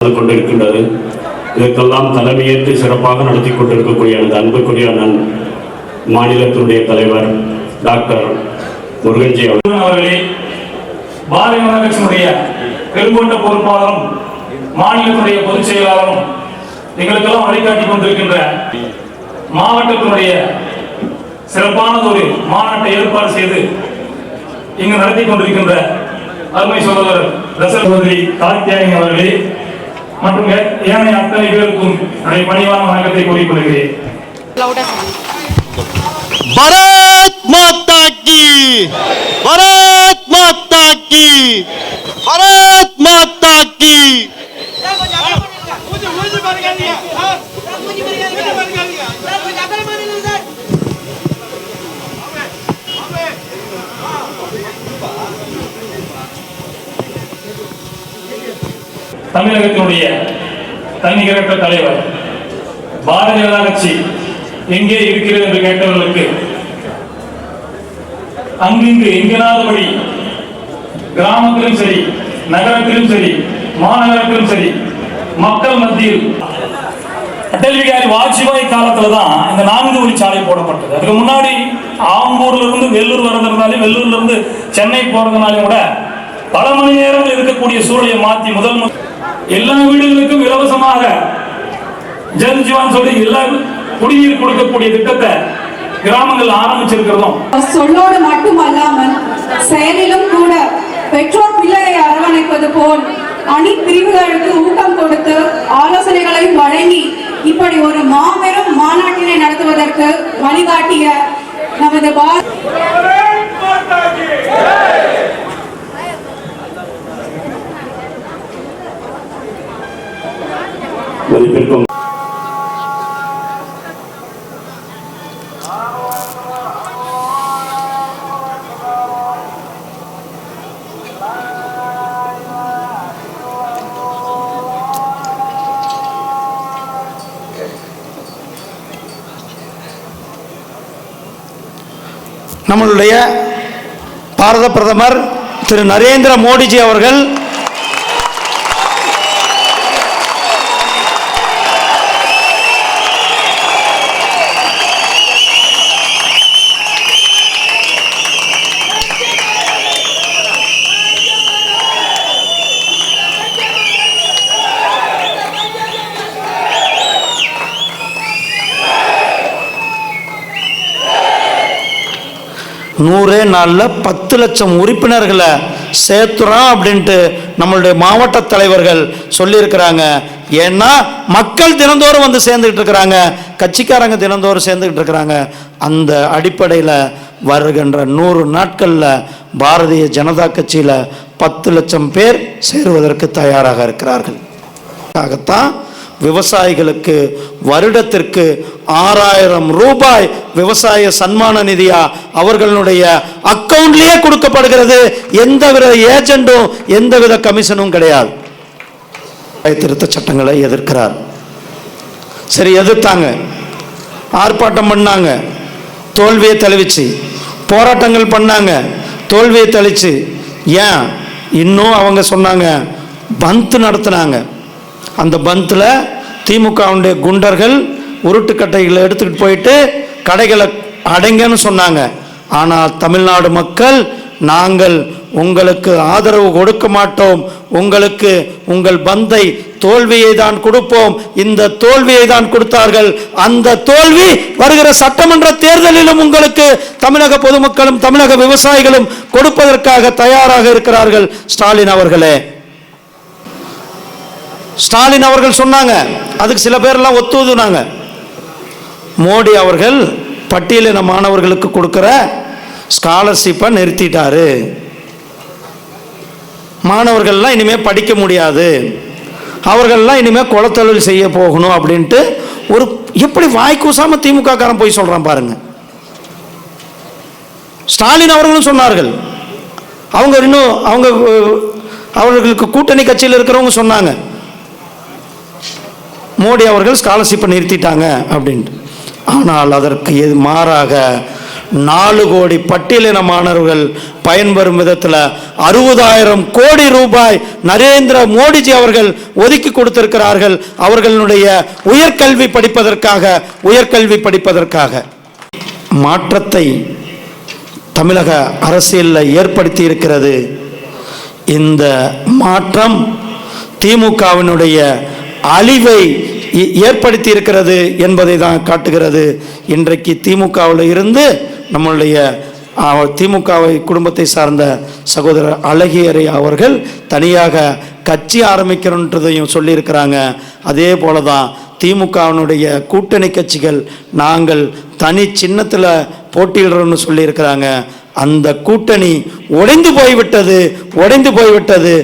நடந்து கொண்டிருக்கின்றது. இதற்கெல்லாம் தலைமையேற்று சிறப்பாக நடத்தி கொண்டிருக்கக்கூடிய எனது அன்புக்குரிய அண்ணன் மாநிலத்தினுடைய தலைவர் டாக்டர் முருகன்ஜி அவர்களே. பாரதிய ஜனதா கட்சியினுடைய பெருங்கொண்ட பொறுப்பாளரும் மாநிலத்தினுடைய பொதுச் செயலாளரும் எங்களுக்கெல்லாம் வழிகாட்டி கொண்டிருக்கின்ற மாவட்டத்தினுடைய சிறப்பானது ஒரு மாநாட்டை ஏற்பாடு செய்து இங்கு நடத்தி கொண்டிருக்கின்ற அருமை சகோதரர் தசரதி கார்த்தியாயன் அவர்களே மற்றும் ஏனைய அத்தனை பேருக்கும் என்னுடைய பணிவான வணக்கத்தை கூறிக்கொள்கிறேன் பரத் மாதா கி பரத் மாதா கி பரத் தமிழகத்தினுடைய தன்னிகரற்ற தலைவர் பாரதிய ஜனதா கட்சி எங்கே இருக்கிறது என்று கேட்டவர்களுக்கு அங்கிங்கு எங்கனாதபடி கிராமத்திலும் சரி நகரத்திலும் சரி மாநகரத்திலும் சரி மக்கள் மத்தியில் அடல் பிகாரி வாஜ்பாய் காலத்துல தான் இந்த நான்கு வழி சாலை போடப்பட்டது. அதுக்கு முன்னாடி ஆம்பூர்ல இருந்து வெள்ளூர் வரதுனாலே வெள்ளூர்ல இருந்து சென்னை போறதுனாலும் கூட பல மணி நேரம் இருக்கக்கூடிய சூழலை மாற்றி முதல் மு- எல்லா வீடுகளுக்கும் இலவசமாக ஜல் ஜீவான் சொல்லி எல்லா குடிநீர் கொடுக்கக்கூடிய திட்டத்தை கிராமங்கள் ஆரம்பிச்சிருக்கிறோம். சொல்லோடு மட்டுமல்லாமல் செயலிலும் கூட பெற்றோர் பிள்ளையை அரவணைப்பது போல் அணி பிரிவுகளுக்கு ஊக்கம் கொடுத்து ஆலோசனைகளை வழங்கி இப்படி ஒரு மாபெரும் மாநாட்டினை நடத்துவதற்கு வழிகாட்டிய நமது பாரத மதிப்பிற்கும். நம்மளுடைய பாரத பிரதமர் திரு நரேந்திர மோடிஜி அவர்கள் நூறே நாளில் பத்து லட்சம் உறுப்பினர்களை சேர்த்துறோம் அப்படின்ட்டு நம்மளுடைய மாவட்ட தலைவர்கள் சொல்லியிருக்கிறாங்க. ஏன்னா மக்கள் தினந்தோறும் வந்து சேர்ந்துக்கிட்டு இருக்கிறாங்க. கட்சிக்காரங்க தினந்தோறும் சேர்ந்துக்கிட்டு இருக்கிறாங்க. அந்த அடிப்படையில் வருகின்ற நூறு நாட்களில் பாரதிய ஜனதா கட்சியில் பத்து லட்சம் பேர் சேருவதற்கு தயாராக இருக்கிறார்கள். ஆகத்தான் விவசாயிகளுக்கு வருடத்திற்கு ஆறாயிரம் ரூபாய் விவசாய சன்மான நிதியா அவர்களுடைய அக்கௌண்ட்லேயே கொடுக்கப்படுகிறது. எந்தவித எந்த எந்தவித கமிஷனும் கிடையாது. திருத்த சட்டங்களை எதிர்க்கிறார். சரி எதிர்த்தாங்க. ஆர்ப்பாட்டம் பண்ணாங்க. தோல்வியை தழுவிச்சு போராட்டங்கள் பண்ணாங்க. தோல்வியை தெளிச்சு. ஏன்? இன்னும் அவங்க சொன்னாங்க பந்த் நடத்துனாங்க. அந்த பந்தில் திமுகவுடைய குண்டர்கள் உருட்டுக்கட்டைகளை எடுத்துக்கிட்டு போயிட்டு கடைகளை அடைங்கன்னு சொன்னாங்க. ஆனால் தமிழ்நாடு மக்கள் நாங்கள் உங்களுக்கு ஆதரவு கொடுக்க மாட்டோம். உங்களுக்கு உங்கள் பந்தை தோல்வியை தான் கொடுப்போம். இந்த தோல்வியை தான் கொடுத்தார்கள். அந்த தோல்வி வருகிற சட்டமன்ற தேர்தலிலும் உங்களுக்கு தமிழக பொதுமக்களும் தமிழக விவசாயிகளும் கொடுப்பதற்காக தயாராக இருக்கிறார்கள். ஸ்டாலின் அவர்களே. ஸ்டாலின் அவர்கள் சொன்னாங்க. அதுக்கு சில பேர்லாம் ஒத்துவதுனாங்க. மோடி அவர்கள் பட்டியலின மாணவர்களுக்கு கொடுக்கிற ஸ்காலர்ஷிப்பை நிறுத்திட்டாரு. மாணவர்கள்லாம் இனிமேல் படிக்க முடியாது. அவர்கள்லாம் இனிமேல் குளத்தொழில் செய்ய போகணும் அப்படின்ட்டு ஒரு எப்படி வாய்க்கூசாம திமுக காரன் போய் சொல்றான் பாருங்க. ஸ்டாலின் அவர்களும் சொன்னார்கள். அவங்க இன்னும் அவங்க அவர்களுக்கு கூட்டணி கட்சியில் இருக்கிறவங்க சொன்னாங்க. மோடி அவர்கள் ஸ்காலர்ஷிப்பை நிறுத்திட்டாங்க அப்படின்ட்டு. ஆனால் அதற்கு எது மாறாக நாலு கோடி பட்டியலின மாணவர்கள் பயன்பெறும் விதத்தில் அறுபதாயிரம் கோடி ரூபாய் நரேந்திர மோடிஜி அவர்கள் ஒதுக்கி கொடுத்திருக்கிறார்கள் அவர்களுடைய உயர்கல்வி படிப்பதற்காக உயர்கல்வி படிப்பதற்காக. மாற்றத்தை தமிழக அரசியலில் ஏற்படுத்தி இருக்கிறது இந்த மாற்றம் திமுகவினுடைய அழிவை ஏ- ஏற்படுத்தி இருக்கிறது என்பதை தான் காட்டுகிறது. இன்றைக்கு திமுகவில் இருந்து நம்மளுடைய திமுகவை குடும்பத்தை சார்ந்த சகோதரர் அழகியரை அவர்கள் தனியாக கட்சி ஆரம்பிக்கிறோன்றதையும் சொல்லியிருக்கிறாங்க. அதே போல தான் திமுகவினுடைய கூட்டணி கட்சிகள் நாங்கள் தனி சின்னத்தில் போட்டியிடுறோம்னு சொல்லியிருக்கிறாங்க. அந்த கூட்டணி உடைந்து போய்விட்டது உடைந்து போய்விட்டது.